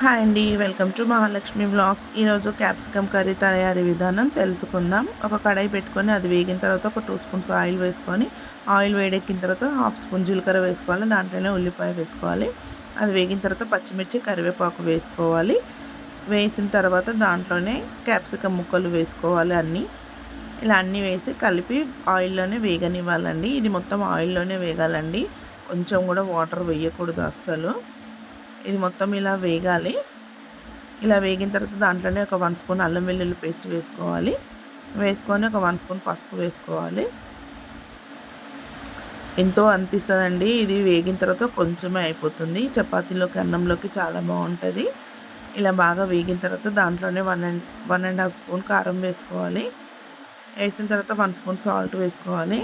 Hi అండి welcome to Mahalakshmi blogs ఈరోజు capsicum curry తయారీ విధానం తెలుసుకుందాం. ఒక కడాయి పెట్టుకొని అది వేగిన తర్వాత ఒక టూ స్పూన్స్ ఆయిల్ వేసుకొని ఆయిల్ వేడెక్కిన తర్వాత హాఫ్ స్పూన్ జీలకర్ర వేసుకోవాలి దాంట్లోనే ఉల్లిపాయ వేసుకోవాలి. అది వేగిన తర్వాత పచ్చిమిర్చి కరివేపాకు వేసుకోవాలి. వేసిన తర్వాత దాంట్లోనే క్యాప్సికమ్ ముక్కలు వేసుకోవాలి అన్నీ. ఇలా అన్నీ వేసి కలిపి ఆయిల్లోనే వేగనివ్వాలండి. ఇది మొత్తం ఆయిల్లోనే వేగాలండి. కొంచెం కూడా వాటర్ వేయకూడదు అస్సలు. ఇది మొత్తం ఇలా వేగాలి. ఇలా వేగిన తర్వాత దాంట్లోనే ఒక వన్ స్పూన్ అల్లం వెల్లుల్లి పేస్ట్ వేసుకోవాలి. వేసుకొని ఒక వన్ స్పూన్ పసుపు వేసుకోవాలి. ఎంతో అనిపిస్తుందండి. ఇది వేగిన తర్వాత కొంచెమే అయిపోతుంది. చపాతీలోకి అన్నంలోకి చాలా బాగుంటుంది. ఇలా బాగా వేగిన తర్వాత దాంట్లోనే one and one and half spoon కారం వేసుకోవాలి. వేసిన తర్వాత వన్ స్పూన్ సాల్ట్ వేసుకోవాలి.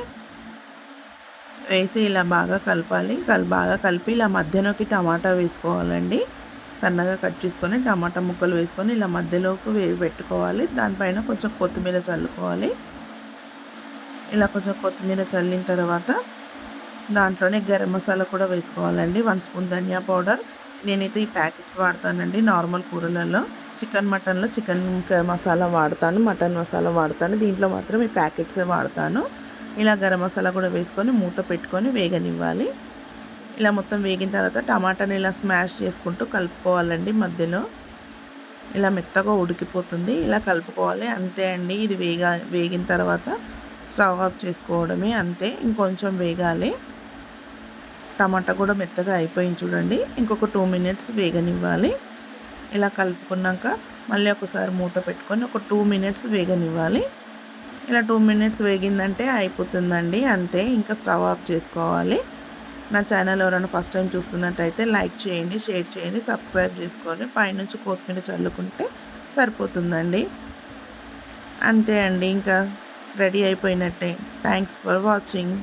వేసి ఇలా బాగా కలపాలి. కల్ బాగా కలిపి ఇలా మధ్యలోకి టమాటా వేసుకోవాలండి. సన్నగా కట్ చేసుకొని టమాటా ముక్కలు వేసుకొని ఇలా మధ్యలోకి వే పెట్టుకోవాలి. దానిపైన కొంచెం కొత్తిమీర చల్లుకోవాలి. ఇలా కొంచెం కొత్తిమీర చల్లిన తర్వాత దాంట్లోనే గరం మసాలా కూడా వేసుకోవాలండి. వన్ స్పూన్ ధనియా పౌడర్. నేనైతే ఈ ప్యాకెట్స్ వాడతానండి నార్మల్ కూరలలో. చికెన్ మటన్లో చికెన్ మసాలా వాడతాను. మటన్ మసాలా వాడతాను. దీంట్లో మాత్రం ఈ ప్యాకెట్సే వాడతాను. ఇలా గరం మసాలా కూడా వేసుకొని మూత పెట్టుకొని వేగనివ్వాలి. ఇలా మొత్తం వేగిన తర్వాత టమాటాని ఇలా స్మాష్ చేసుకుంటూ కలుపుకోవాలండి మధ్యలో. ఇలా మెత్తగా ఉడికిపోతుంది. ఇలా కలుపుకోవాలి. అంతే అండి. ఇది వేగా వేగిన తర్వాత స్టవ్ ఆఫ్ చేసుకోవడమే అంతే. ఇంకొంచెం వేగాలి. టమాటా కూడా మెత్తగా అయిపోయింది చూడండి. ఇంకొక టూ మినిట్స్ వేగనివ్వాలి. ఇలా కలుపుకున్నాక మళ్ళీ ఒకసారి మూత పెట్టుకొని ఒక టూ మినిట్స్ వేగనివ్వాలి. ఇలా టూ మినిట్స్ వేగిందంటే అయిపోతుందండి అంతే. ఇంకా స్టవ్ ఆఫ్ చేసుకోవాలి. నా ఛానల్ ఎవరైనా ఫస్ట్ టైం చూస్తున్నట్టయితే లైక్ చేయండి షేర్ చేయండి సబ్స్క్రైబ్ చేసుకోండి. పైనుంచి కొత్తిమీర చల్లుకుంటే సరిపోతుందండి. అంతే అండి ఇంకా రెడీ అయిపోయినట్టే. Thanks for watching